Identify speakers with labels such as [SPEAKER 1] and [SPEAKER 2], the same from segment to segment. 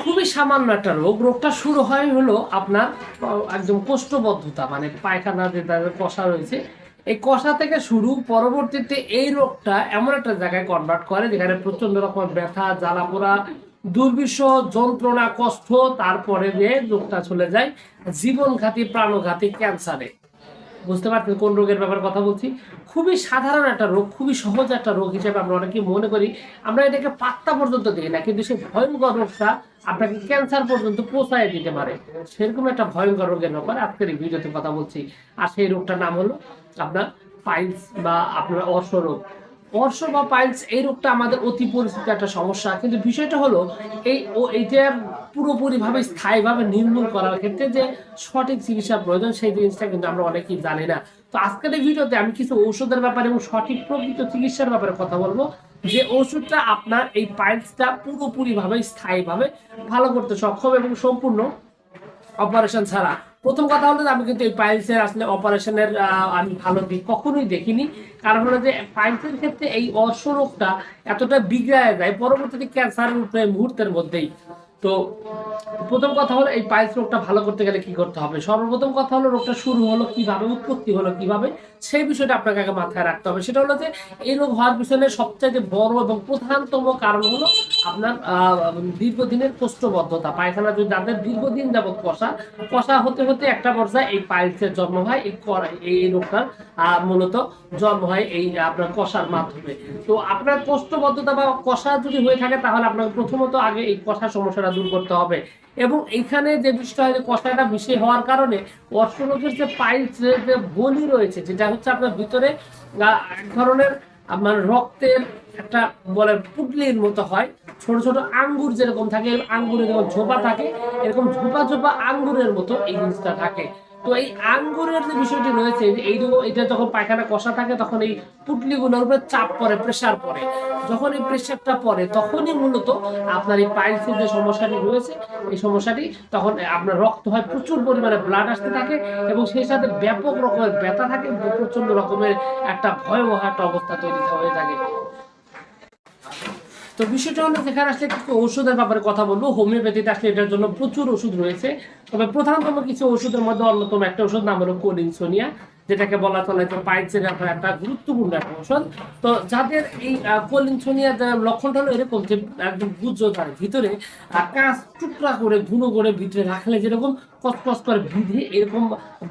[SPEAKER 1] খুবই সামান্য একটা রোগ। রোগটা শুরু হয় হলো আপনার একদম কোষ্ঠবদ্ধতা মানে পায়খানা যে তাদের কষা রয়েছে। এই কষা থেকে শুরু, পরবর্তীতে এই রোগটা এমন একটা জায়গায় কনভার্ট করে যেখানে প্রচণ্ড রকম ব্যথা, জ্বালা পোড়া, দুর্বিষ, যন্ত্রণা, কষ্ট, তারপরে যে রোগটা চলে যায়, জীবনঘাতী, প্রাণঘাতী, ক্যান্সারে। বুঝতে পারছেন কোন রোগের ব্যাপারে কথা বলছি? খুবই সাধারণ একটা রোগ, খুবই সহজ একটা রোগ হিসেবে আমরা অনেকে মনে করি। আমরা এটাকে পাত্তা পর্যন্ত দিই না, কিন্তু সেই ভয়ঙ্কর রোগটা আপনাকে ক্যান্সার পর্যন্ত পৌঁছায় দিতে পারে। সেরকম একটা ভয়ঙ্কর রোগের ব্যাপারে আজকের এই ভিডিওতে কথা বলছি। আর সেই রোগটার নাম হলো আপনার পাইলস বা আপনার অর্শ রোগ। অর্শ বা পাইলস এই রোগটা আমাদের অতি পরিচিত একটা সমস্যা। কিন্তু বিষয়টা হলো, এই ও এইটার পুরোপুরিভাবে স্থায়ীভাবে নির্মূল করার ক্ষেত্রে যে সঠিক চিকিৎসার প্রয়োজন, সেই জিনিসটা কিন্তু আমরা অনেকেই জানি না। তো আজকের এই ভিডিওতে আমি কিছু ঔষধের ব্যাপারে এবং সঠিক প্রকৃত চিকিৎসার ব্যাপারে কথা বলব। যে ওষুধটা আপনার এই পাইলসটা পুরোপুরিভাবে স্থায়ীভাবে ভালো করতে সক্ষম এবং সম্পূর্ণ অপারেশন ছাড়া। প্রথম কথা হলো আমি কিন্তু এই পাইলসের আসলে অপারেশনের আমি ভালো দিক কখনোই দেখিনি। কারণ হলো যে পাইলসের ক্ষেত্রে এই অর্শ রোগটা এতটা বিগড়ায় যায়, পরবর্তীতে ক্যান্সারের মুহূর্তের মধ্যেই। তো প্রথম কথা হলো এই পাইলস রোগটা ভালো করতে গেলে কি করতে হবে? সর্বপ্রথম কথা হলো রোগটা শুরু হলো কীভাবে, উৎপত্তি হলো কীভাবে, সেই বিষয়টা আপনাকে আগে মাথায় রাখতে হবে। সেটা হলো যে এই রোগ হওয়ার পিছনে সবচাইতে বড় এবং প্রধানতম কারণ হলো আপনার দীর্ঘদিনের কোষ্ঠবদ্ধতা। পায়খানা যদি যাদের দীর্ঘদিন যাবত কষা কষা হতে হতে একটা পর্যায়ে এই পাইলসের জন্ম হয়, এই এই রোগটার মূলত জন্ম হয় এই, আপনার কষার মাধ্যমে। তো আপনার কোষ্ঠবদ্ধতা বা কষা যদি হয়ে থাকে তাহলে আপনাকে প্রথমত আগে এই কষা সমস্যাটা দূর করতে হবে। এবং এখানে যে বিষয়টা হয় কষাটা বেশি হওয়ার কারণে অর্শরোগের যে পাইলস যে বলি রয়েছে, যেটা হচ্ছে আপনার ভিতরে এক ধরনের আপনার রক্তের একটা বলে পুটলির মতো হয়। ছোট ছোট আঙ্গুর যেরকম থাকে আঙ্গুরের যেমন ঝোপা থাকে, এরকম ঝোপা ঝোপা আঙ্গুরের মতো এই জিনিসটা থাকে। তো এই আঙ্গুরের যে বিষয়টি রয়েছে, এই এটা যখন পায়খানা কষা থাকে, তখন এই পুটলিগুলোর উপরে চাপ পড়ে প্রেসার পড়ে। যখন এই প্রেসারটা পড়ে, তখনই মূলত আপনার এই পাইলসের যে সমস্যাটি রয়েছে, এই সমস্যাটি তখন আপনার রক্ত হয়, প্রচুর পরিমাণে ব্লাড আসতে থাকে এবং সেই সাথে ব্যাপক রকমের ব্যথা থাকে প্রচণ্ড রকমের একটা ভয়াবহ একটা অবস্থা তৈরি হয়ে থাকে। তো বিষয়টা হলো এখানে আসলে কিছু ওষুধের ব্যাপারে কথা বলব। হোমিওপ্যাথিতে আসলে এটার জন্য প্রচুর ওষুধ রয়েছে। তবে প্রধানতম কিছু ওষুধের মধ্যে অন্যতম একটা ওষুধ নাম হলো কোলিনসোনিয়া যেটাকে বলা চলে যে পাইলসের একটা গুরুত্বপূর্ণ একটা ওষুধ তো যাদের এই কোলিনসোনিয়া লক্ষণটা হলো এরকম যে একদম বুঝো তার ভিতরে কাঁচ টুকরা করে ঘুনো করে ভিতরে রাখলে যেরকম কসকস করে বিধে এরকম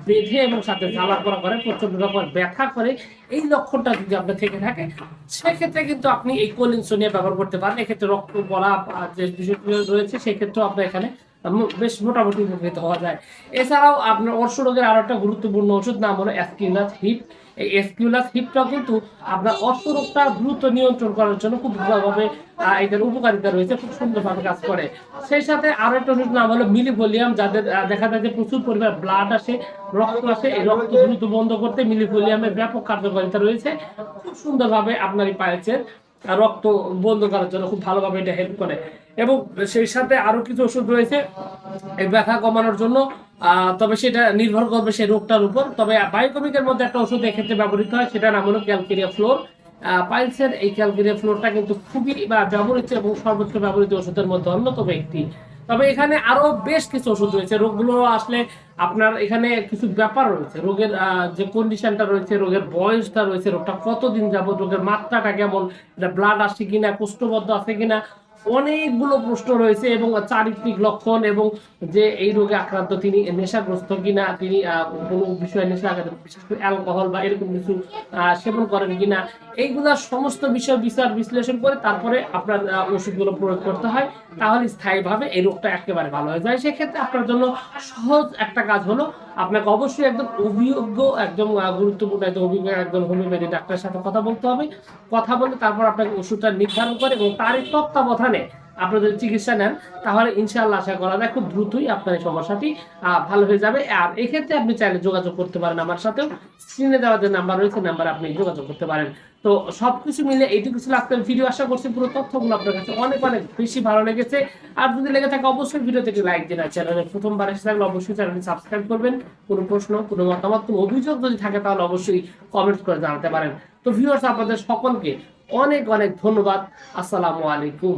[SPEAKER 1] বেঁধে এবং সাথে জ্বালা করা করে প্রচণ্ড রকমের ব্যথা করে, এই লক্ষণটা যদি আপনার থেকে থাকে, সেক্ষেত্রে কিন্তু আপনি এই কোলিনসোনিয়া ব্যবহার করতে পারেন। এক্ষেত্রে রক্ত বলা যে বিষয়গুলো রয়েছে, সেক্ষেত্রেও আপনার এখানে বেশ মোটামুটি উপকৃত হওয়া যায়। এছাড়াও আপনার অর্শ রোগের আরও একটা গুরুত্বপূর্ণ ওষুধ নাম হলো অ্যাসকিউলাস হিপ। এই এসকিউলাস হিপটা কিন্তু আপনার অর্শ রোগটা দ্রুত নিয়ন্ত্রণ করার জন্য খুব ভালোভাবে এটার উপকারিতা রয়েছে, খুব সুন্দরভাবে কাজ করে। সেই সাথে আরও একটা ওষুধ নাম হলো মিলিভোলিয়াম যাদের দেখা যায় যে প্রচুর পরিমাণ ব্লাড আসে, রক্ত আসে, এই রক্ত দ্রুত বন্ধ করতে মিলিভোলিয়ামের ব্যাপক কার্যকারিতা রয়েছে। খুব সুন্দরভাবে আপনার এই পায়েছের রক্ত বন্ধ করার জন্য খুব ভালোভাবে এটা হেল্প করে। এবং সেই সাথে আরও কিছু ওষুধ রয়েছে, এই ব্যথা কমানোর জন্য তবে সেটা নির্ভর করবে সেই রোগটার উপর। তবে বায়োকমিকের মধ্যে একটা ওষুধ এক্ষেত্রে ব্যবহৃত হয় সেটা নাম হলো ক্যালকেরিয়া ফ্লোর পাইলসের এই ক্যালকেরিয়া ফ্লোরটা কিন্তু খুবই, বা ব্যবহৃত এবং সর্বোচ্চ ব্যবহৃত ওষুধের মধ্যে অন্যতম একটি। তবে এখানে আরও বেশ কিছু ওষুধ রয়েছে। রোগগুলো আসলে আপনার এখানে কিছু ব্যাপার রয়েছে। রোগের যে কন্ডিশনটা রয়েছে, রোগের বয়সটা রয়েছে, রোগটা কতদিন যাবত রোগের মাত্রাটা কেমন, এটা ব্লাড আসছে কিনা, কোষ্ঠবদ্ধ আছে কিনা, অনেকগুলো প্রশ্ন রয়েছে এবং চারিত্রিক লক্ষণ এবং যে এই রোগে আক্রান্ত তিনি নেশাগ্রস্ত কিনা, তিনি কোনো বিষয়ে নেশা বিশেষ করে অ্যালকোহল বা এরকম কিছু সেবন করেন কিনা এইগুলা সমস্ত বিষয় বিচার বিশ্লেষণ করে তারপরে আপনার ওষুধগুলো প্রয়োগ করতে হয়। তাহলে স্থায়ীভাবে এই রোগটা একেবারে ভালো হয়ে যায়। সেক্ষেত্রে আপনার জন্য সহজ একটা কাজ হলো, আপনাকে অবশ্যই একদম অভিজ্ঞ, একদম গুরুত্বপূর্ণ একদম অভিজ্ঞ একজন হোমিওপ্যাথি ডাক্তারের সাথে কথা বলতে হবে। কথা বলে তারপর আপনাকে ওষুধটা নির্ধারণ করে এবং তারই তত্ত্বাবধানে আপনি যদি চিকিৎসা নেন, তাহলে ইনশাআল্লাহ আশা করা যায় খুব দ্রুতই আপনার এই সমস্যাটি ভালো হয়ে যাবে। আর এক্ষেত্রে আপনি চাইলে যোগাযোগ করতে পারেন আমার সাথেও। স্ক্রিনে দেওয়া যে নাম্বার রয়েছে, নাম্বার আপনি যোগাযোগ করতে পারেন। তো সবকিছু মিলে এইটুকু ছিল আজকের ভিডিও আশা করছি পুরো তথ্যগুলো আপনার কাছে অনেক অনেক বেশি ভালো লেগেছে। আর যদি লেগে থাকে, অবশ্যই ভিডিও থেকে লাইক দিন। আর চ্যানেলে প্রথমবার এসে থাকলে অবশ্যই চ্যানেলটি সাবস্ক্রাইব করবেন। কোনো প্রশ্ন, কোনো মতামত, কোনো অভিযোগ যদি থাকে, তাহলে অবশ্যই কমেন্ট করে জানাতে পারেন। তো ভিউয়ার্স আপনাদের সকলকে অনেক অনেক ধন্যবাদ। আসসালামু আলাইকুম।